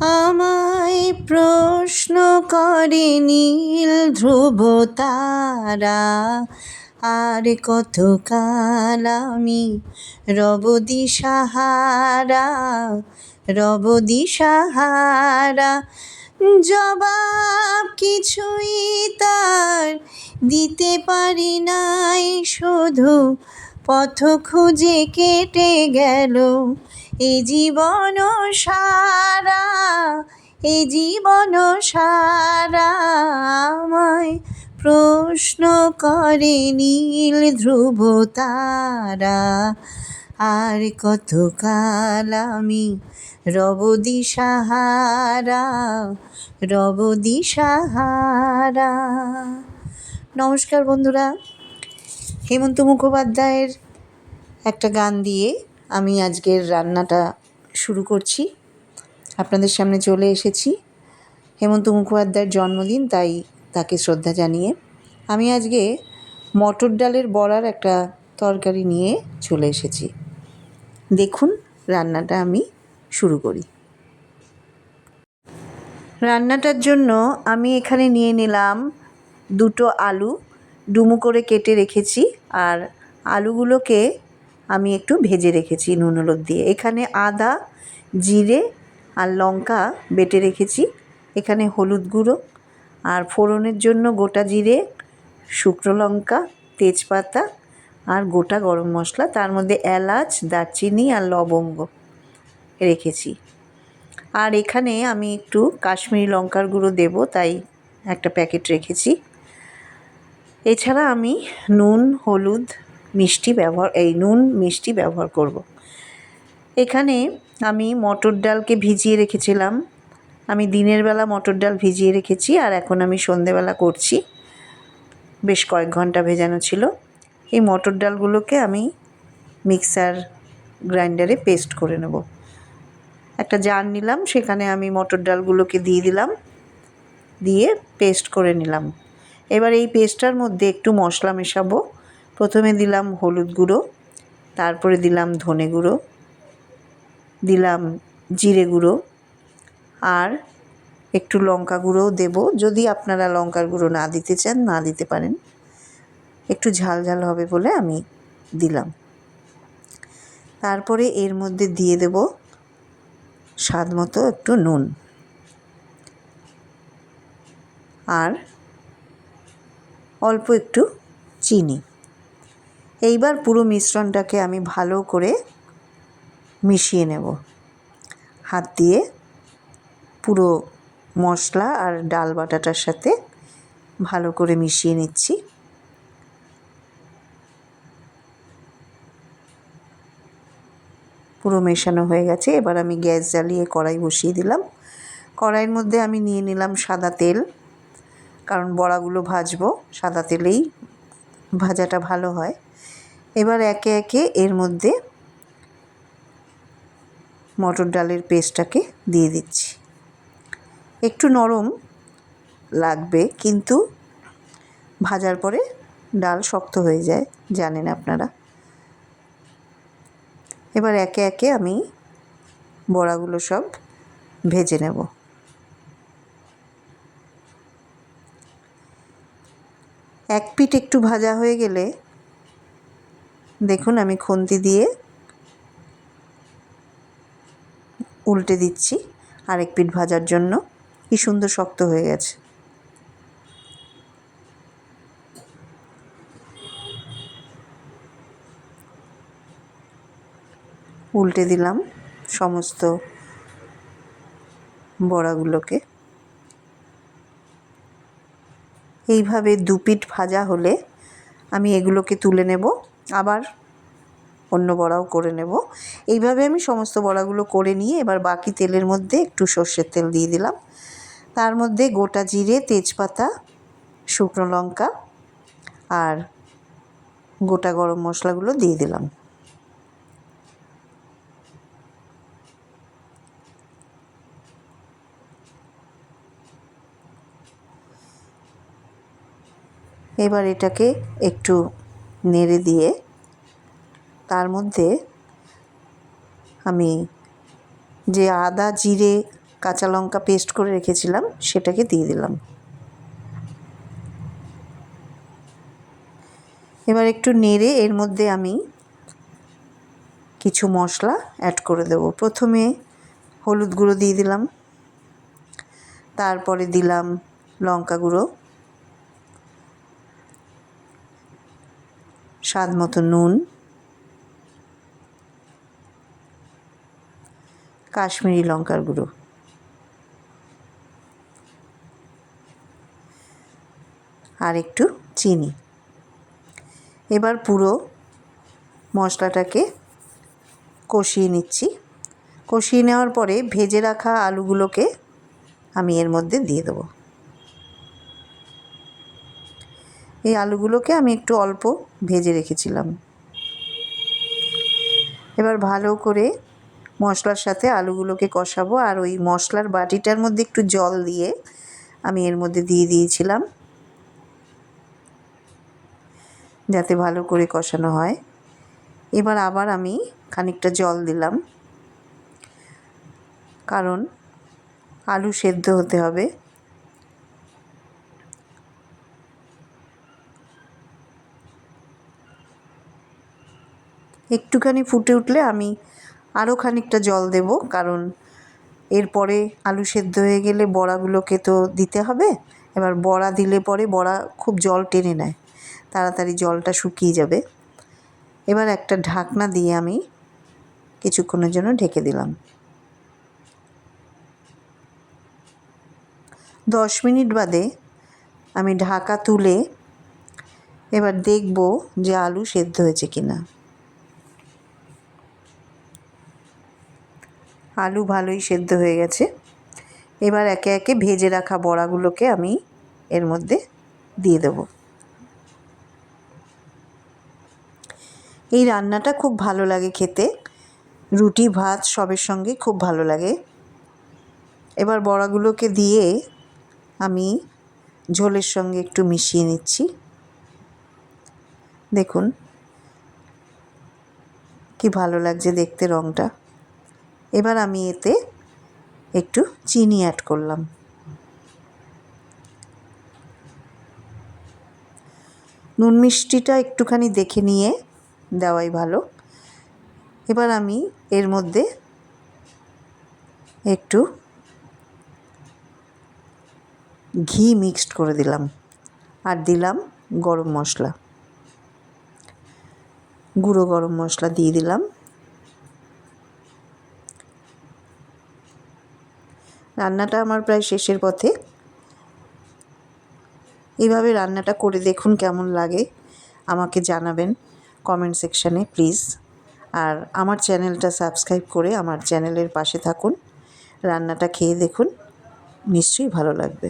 আমায় প্রশ্ন করে নীল ধ্রুব তারা, আর কত কাল আমি রব দিশাহারা রব দিশাহারা। জবাব কিছুই তার দিতে পারি নাই, শুধু পথ খুঁজে কেটে গেল এ জীবন সারা, এ জীবন সারা আমায় প্রশ্ন করে নীল ধ্রুব তারা, আর কত কাল আমি রব দিশাহারা রব দিশাহারা। নমস্কার বন্ধুরা, হেমন্ত মুখোপাধ্যায়ের একটা গান দিয়ে আমি আজকের রান্নাটা শুরু করছি। আপনাদের সামনে চলে এসেছি। হেমন্ত মুখোপাধ্যায়ের জন্মদিন, তাই তাকে শ্রদ্ধা জানিয়ে আমি আজকে মটর ডালের বড়ার একটা তরকারি নিয়ে চলে এসেছি। দেখুন রান্নাটা আমি শুরু করি। রান্নাটার জন্য আমি এখানে নিয়ে নিলাম দুটো আলু, ডুমু করে কেটে রেখেছি, আর আলুগুলোকে আমি একটু ভেজে রেখেছি নুন, হলুদ দিয়ে। এখানে আদা, জিরে আর লঙ্কা বেটে রেখেছি। এখানে হলুদ গুঁড়ো আর ফোড়নের জন্য গোটা জিরে, শুকনো লঙ্কা, তেজপাতা আর গোটা গরম মশলা, তার মধ্যে এলাচ, দারচিনি আর লবঙ্গ রেখেছি। আর এখানে আমি একটু কাশ্মীরি লঙ্কার গুঁড়ো দেবো, তাই একটা প্যাকেট রেখেছি। এছাড়া আমি নুন, হলুদ মিষ্টি ব্যবহার, এই নুন মিষ্টি ব্যবহার করব। এখানে আমি মটর ডালকে ভিজিয়ে রেখেছিলাম। আমি দিনের বেলা মটর ডাল ভিজিয়ে রেখেছি আর এখন আমি সন্ধেবেলা করছি। বেশ কয়েক ঘণ্টা ভেজানো ছিল। এই মটর ডালগুলোকে আমি মিক্সার গ্রাইন্ডারে পেস্ট করে নেব। একটা জার নিলাম, সেখানে আমি মটর ডালগুলোকে দিয়ে দিলাম, দিয়ে পেস্ট করে নিলাম। এবার এই পেস্টটার মধ্যে একটু মশলা মেশাবো। প্রথমে দিলাম হলুদ গুঁড়ো, তারপরে দিলাম ধনে গুঁড়ো, দিলাম জিরে গুঁড়ো, আর একটু লঙ্কা গুঁড়োও দেবো। যদি আপনারা লঙ্কার গুঁড়ো না দিতে চান, না দিতে পারেন। একটু ঝাল ঝাল হবে বলে আমি দিলাম। তারপরে এর মধ্যে দিয়ে দেব স্বাদ মতো একটু নুন। আর অল্প একটু চিনি। এইবার পুরো মিশ্রণটাকে আমি ভালো করে মিশিয়ে নেব। হাত দিয়ে পুরো মশলা আর ডাল বাটাটার সাথে ভালো করে মিশিয়ে নিচ্ছি। পুরো মেশানো হয়ে গেছে। এবার আমি গ্যাস জ্বালিয়ে কড়াই বসিয়ে দিলাম। কড়াইয়ের মধ্যে আমি নিয়ে নিলাম সাদা তেল, কারণ বড়াগুলো ভাজবো, সাদা তেলেই ভাজাটা ভালো হয়। এবার একে একে এর মধ্যে মটর ডালের পেস্টটাকে দিয়ে দিচ্ছি। একটু নরম লাগবে, কিন্তু ভাজার পরে ডাল শক্ত হয়ে যায়, জানেন আপনারা। এবার একে একে আমি বড়াগুলো সব ভেজে নেব। এক পিঠ একটু ভাজা হয়ে গেলে দেখুন আমি খুন্তি দিয়ে উল্টে দিচ্ছি আরেক পিঠ ভাজার জন্য। কি সুন্দর শক্ত হয়ে গেছে। উল্টে দিলাম সমস্ত বড়াগুলোকে। এইভাবে দু পিঠ ভাজা হলে আমি এগুলোকে তুলে নেব। আবার অন্য বড়াও করে নেব। এইভাবে আমি সমস্ত বড়াগুলো করে নিয়ে এবার বাকি তেলের মধ্যে একটু সর্ষের তেল দিয়ে দিলাম। তার মধ্যে গোটা জিরে, তেজপাতা, শুকনো লঙ্কা আর গোটা গরম মশলাগুলো দিয়ে দিলাম। এবার এটাকে একটু নেড়ে দিয়ে তার মধ্যে আমি যে আদা, জিরে, কাঁচা লঙ্কা পেস্ট করে রেখেছিলাম, সেটাকে দিয়ে দিলাম। এবার একটু নেড়ে এর মধ্যে আমি কিছু মশলা অ্যাড করে দেব। প্রথমে হলুদ গুঁড়ো দিয়ে দিলাম, তারপরে দিলাম লঙ্কা গুঁড়ো। স্বাদ মতো নুন, কাশ্মীরি লঙ্কার গুঁড়ো, আর একটু চিনি। এবার পুরো মশলাটাকে কষিয়ে নিচ্ছি। কষিয়ে নেওয়ার পরে ভেজে রাখা আলুগুলোকে আমি এর মধ্যে দিয়ে দেবো। এই আলুগুলোকে আমি একটু অল্প ভেজে রেখেছিলাম। এবার ভালো করে মশলার সাথে আলুগুলোকে কষাবো আর ওই মশলার বাটিটার মধ্যে একটু জল দিয়ে আমি এর মধ্যে দিয়ে দিয়েছিলাম। যাতে ভালো করে কষানো হয়। এবার আবার আমি খানিকটা জল দিলাম। কারণ আলু সেদ্ধ হতে হবে। একটুখানি ফুটে উঠলে আমি আরও খানিকটা জল দেব, কারণ এরপরে আলু সেদ্ধ হয়ে গেলে বড়াগুলোকে তো দিতে হবে। এবার বড়া দিলে পরে বড়া খুব জল টেনে নেয়, তাড়াতাড়ি জলটা শুকিয়ে যাবে। এবার একটা ঢাকনা দিয়ে আমি কিছুক্ষণের জন্য ঢেকে দিলাম। দশ মিনিট বাদে আমি ঢাকা তুলে এবার দেখব যে আলু সেদ্ধ হয়েছে কি আলু ভালোই সেদ্ধ হয়ে গেছে। এবার একে একে ভেজে রাখা বড়াগুলোকে আমি এর মধ্যে দিয়ে দেবো। এই রান্নাটা খুব ভালো লাগে খেতে। রুটি, ভাত সবের সঙ্গে খুব ভালো লাগে। এবার বড়াগুলোকে দিয়ে আমি ঝোলের সঙ্গে একটু মিশিয়ে নিচ্ছি। দেখুন, কি ভালো লাগছে দেখতে রঙটা এবার আমি এতে একটু চিনি অ্যাড করলাম। নুন মিষ্টিটা একটুখানি দেখে নিয়ে দেওয়াই ভালো। এবার আমি এর মধ্যে একটু ঘি মিক্সড করে দিলাম আর দিলাম গরম মশলা। গুঁড়ো গরম মশলা দিয়ে দিলাম। রান্নাটা আমার প্রায় শেষের পথে। এভাবে রান্নাটা করে দেখুন কেমন লাগে। আমাকে জানাবেন কমেন্ট সেকশানে প্লিজ আর আমার চ্যানেলটা সাবস্ক্রাইব করে আমার চ্যানেলের পাশে থাকুন। রান্নাটা খেয়ে দেখুন। নিশ্চয়ই ভালো লাগবে।